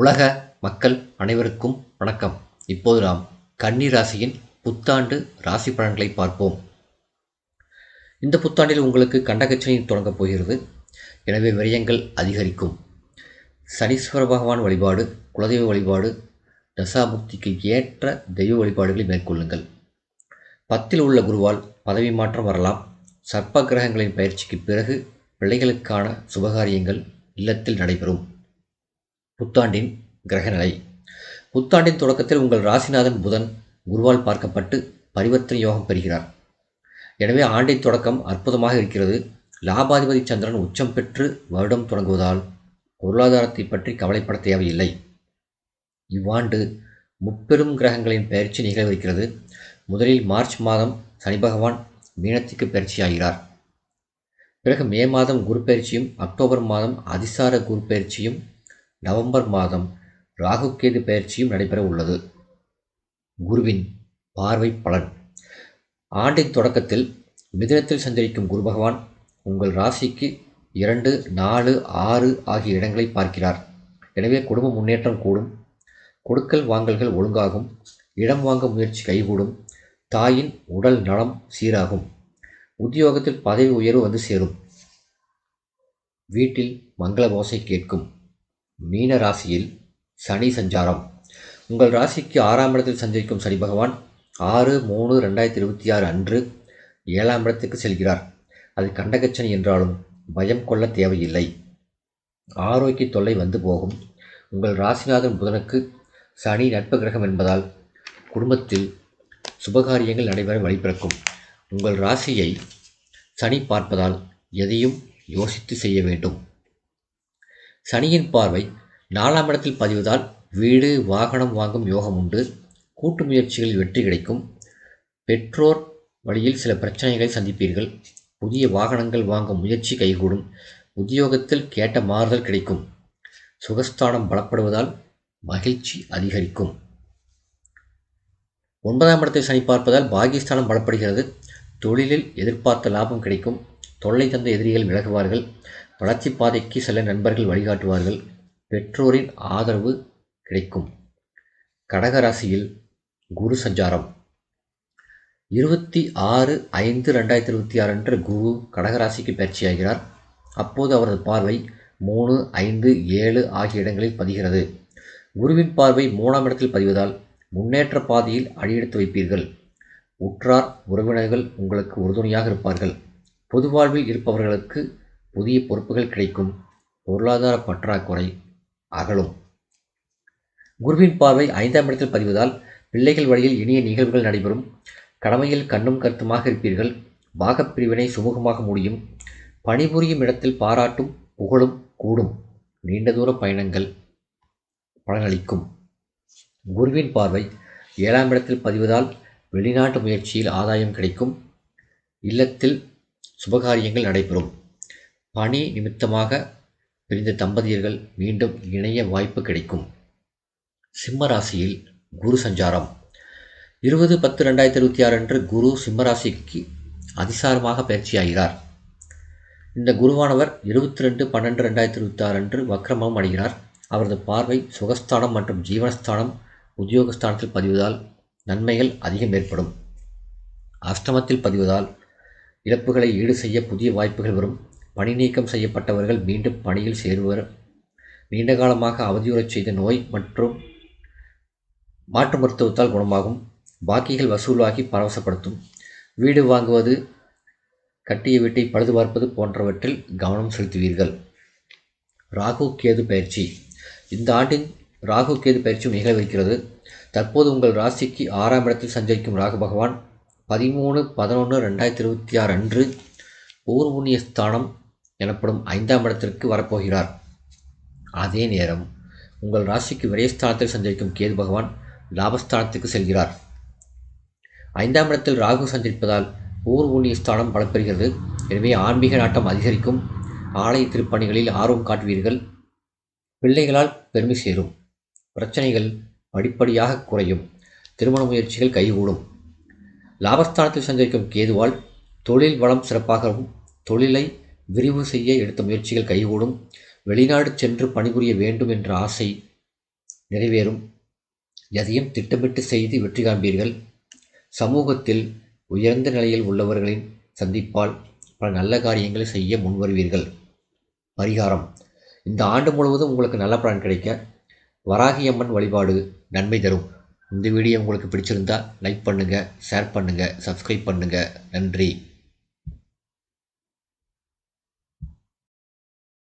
உலக மக்கள் அனைவருக்கும் வணக்கம். இப்போது நாம் கன்னி ராசியின் புத்தாண்டு ராசி பலன்களை பார்ப்போம். இந்த புத்தாண்டில் உங்களுக்கு கண்டகச்சனி தொடங்கப் போகிறது. எனவே விரயங்கள் அதிகரிக்கும். சனீஸ்வர பகவான் வழிபாடு குலதெய்வ வழிபாடு தசாபுக்திக்கு ஏற்ற தெய்வ வழிபாடுகளை மேற்கொள்ளுங்கள். பத்தில் உள்ள குருவால் பதவி மாற்றம் வரலாம். சர்ப்ப கிரகங்களின் பயிற்சிக்கு பிறகு பிள்ளைகளுக்கான சுபகாரியங்கள் இல்லத்தில் நடைபெறும். புத்தாண்டின் கிரகநிலை. புத்தாண்டின் தொடக்கத்தில் உங்கள் ராசிநாதன் புதன் குருவால் பார்க்கப்பட்டு பரிவர்த்தனை யோகம் பெறுகிறார். எனவே ஆண்டின் தொடக்கம் அற்புதமாக இருக்கிறது. லாபாதிபதி சந்திரன் உச்சம் பெற்று வருடம் தொடங்குவதால் பொருளாதாரத்தை பற்றி கவலைப்பட தேவையில்லை. இவ்வாண்டு முப்பெரும் கிரகங்களின் பயிற்சி நிகழவிருக்கிறது முதலில் மார்ச் மாதம் சனி பகவான் மீனத்திற்கு பயிற்சியாகிறார். பிறகு மே மாதம் குரு பயிற்சியும் அக்டோபர் மாதம் அதிசார குரு பயிற்சியும் நவம்பர் மாதம் ராகுகேது பயிற்சியும் நடைபெற உள்ளது. குருவின் பார்வை பலன். ஆண்டின் தொடக்கத்தில் மிதினத்தில் சஞ்சரிக்கும் குரு பகவான் உங்கள் ராசிக்கு இரண்டு நாலு ஆறு ஆகிய இடங்களை பார்க்கிறார். எனவே குடும்ப முன்னேற்றம் கூடும். கொடுக்கல் வாங்கல்கள் ஒழுங்காகும். இடம் வாங்க முயற்சி கைகூடும். தாயின் உடல் நலம் சீராகும். உத்தியோகத்தில் பதவி உயர்வு வந்து சேரும். வீட்டில் மங்கள ஓசை கேட்கும். மீன ராசியில் சனி சஞ்சாரம். உங்கள் ராசிக்கு ஆறாம் இடத்தில் சஞ்சரிக்கும் சனி பகவான் ஆறு மூணு ரெண்டாயிரத்தி இருபத்தி ஆறு அன்று ஏழாம் இடத்துக்கு செல்கிறார். அது கண்டகச்சனி என்றாலும் பயம் கொள்ள தேவையில்லை. ஆரோக்கிய தொல்லை வந்து போகும். உங்கள் ராசிநாதன் புதனுக்கு சனி நட்பு கிரகம் என்பதால் குடும்பத்தில் சுபகாரியங்கள் நடைபெற வழிபிறக்கும் உங்கள் ராசியை சனி பார்ப்பதால் எதையும் யோசித்து செய்ய வேண்டும். சனியின் பார்வை நாலாம் இடத்தில் பதிவதால் வீடு வாகனம் வாங்கும் யோகம் உண்டு. கூட்டு முயற்சிகளில் வெற்றி கிடைக்கும். பெற்றோர் வழியில் சில பிரச்சனைகளை சந்திப்பீர்கள். புதிய வாகனங்கள் வாங்கும் முயற்சி கைகூடும். உத்தியோகத்தில் கேட்ட மாறுதல் கிடைக்கும். சுகஸ்தானம் பலப்படுவதால் மகிழ்ச்சி அதிகரிக்கும். ஒன்பதாம் இடத்தை சனி பார்ப்பதால் பாகிஸ்தானம் பலப்படுகிறது. தொழிலில் எதிர்பார்த்த லாபம் கிடைக்கும். தொல்லை தந்த எதிரிகள் விலகுவார்கள். வளர்ச்சி பாதைக்கு செல்ல நண்பர்கள் வழிகாட்டுவார்கள். பெற்றோரின் ஆதரவு கிடைக்கும். கடகராசியில் குரு சஞ்சாரம். இருபத்தி ஆறு ஐந்து ரெண்டாயிரத்தி இருபத்தி ஆறு அன்று குரு கடகராசிக்கு பயிற்சியாகிறார் அப்போது அவரது பார்வை மூணு ஐந்து ஏழு ஆகிய இடங்களில் பதிகிறது. குருவின் பார்வை மூணாம் இடத்தில் பதிவதால் முன்னேற்ற பாதையில் அடியெடுத்து வைப்பீர்கள். உற்றார் உறவினர்கள் உங்களுக்கு உறுதுணையாக இருப்பார்கள். பொது வாழ்வில் இருப்பவர்களுக்கு புதிய பொறுப்புகள் கிடைக்கும். பொருளாதார பற்றாக்குறை அகலும். குருவின் பார்வை ஐந்தாம் இடத்தில் பதிவதால் பிள்ளைகள் வழியில் இனிய நிகழ்வுகள் நடைபெறும். கடமையில் கண்ணும் கருத்துமாக இருப்பீர்கள். பாகப்பிரிவினை சுமூகமாக முடியும். பணிபுரியும் இடத்தில் பாராட்டும் புகழும் கூடும். நீண்ட தூர பயணங்கள் பலனளிக்கும். குருவின் பார்வை ஏழாம் இடத்தில் பதிவதால் வெளிநாட்டு முயற்சியில் ஆதாயம் கிடைக்கும். இல்லத்தில் சுபகாரியங்கள் நடைபெறும். பணி நிமித்தமாக பிரிந்த தம்பதியர்கள் மீண்டும் இணைய வாய்ப்பு கிடைக்கும். சிம்மராசியில் குரு சஞ்சாரம். இருபது பத்து ரெண்டாயிரத்தி இருபத்தி ஆறு அன்று குரு சிம்மராசிக்கு அதிசாரமாக பயிற்சியாகிறார். இந்த குருவானவர் இருபத்தி ரெண்டு பன்னெண்டு ரெண்டாயிரத்தி இருபத்தி ஆறு அன்று வக்ரமம் அடைகிறார். அவரது பார்வை சுகஸ்தானம் மற்றும் ஜீவனஸ்தானம் உத்தியோகஸ்தானத்தில் பதிவதால் நன்மைகள் அதிகம் ஏற்படும். அஷ்டமத்தில் பதிவதால் இழப்புகளை ஈடு செய்ய புதிய வாய்ப்புகள் வரும். பணி நீக்கம் செய்யப்பட்டவர்கள் மீண்டும் பணியில் சேருவர். நீண்ட காலமாக அவதியுறச் செய்த நோய் மற்றும் மாற்று மருத்துவத்தால் குணமாகும். பாக்கிகள் வசூலாகி பரவசப்படுத்தும். வீடு வாங்குவது கட்டிய வீட்டை பழுது பார்ப்பது போன்றவற்றில் கவனம் செலுத்துவீர்கள். ராகு கேது பயிற்சி. இந்த ஆண்டின் ராகு கேது பயிற்சியும் நிகழவிருக்கிறது தற்போது உங்கள் ராசிக்கு ஆறாம் இடத்தில் சஞ்சரிக்கும் ராகு பகவான் பதிமூணு பதினொன்று ரெண்டாயிரத்தி இருபத்தி ஆறு அன்று பூர்வூனிய ஸ்தானம் எனப்படும் ஐந்தாம் இடத்திற்கு வரப்போகிறார். அதே நேரம் உங்கள் ராசிக்கு விரயஸ்தானத்தில் சஞ்சரிக்கும் கேது பகவான் லாபஸ்தானத்துக்கு செல்கிறார். ஐந்தாம் இடத்தில் ராகு சஞ்சரிப்பதால் பூர்வூனிய ஸ்தானம் பலப்பெறுகிறது. எனவே ஆன்மீக நாட்டம் அதிகரிக்கும். ஆலய திருப்பணிகளில் ஆர்வம் காட்டுவீர்கள். பிள்ளைகளால் பெருமை சேரும். பிரச்சனைகள் படிப்படியாக குறையும். திருமண முயற்சிகள் கைகூடும். லாபஸ்தானத்தில் சஞ்சரிக்கும் கேதுவால் தொழில் வளம் சிறப்பாகவும் தொழிலை விரிவு செய்ய எடுத்த முயற்சிகள் கைகூடும். வெளிநாடு சென்று பணிபுரிய வேண்டும் என்ற ஆசை நிறைவேறும். எதையும் திட்டமிட்டு செய்து வெற்றி காண்பீர்கள். சமூகத்தில் உயர்ந்த நிலையில் உள்ளவர்களின் சந்திப்பால் பல நல்ல காரியங்களை செய்ய முன்வருவீர்கள். பரிகாரம். இந்த ஆண்டு முழுவதும் உங்களுக்கு நல்ல பலன் கிடைக்க வராகியம்மன் வழிபாடு நன்மை தரும். இந்த வீடியோ உங்களுக்கு பிடிச்சிருந்தா லைக் பண்ணுங்கள் ஷேர் பண்ணுங்கள் சப்ஸ்கிரைப் பண்ணுங்கள் நன்றி.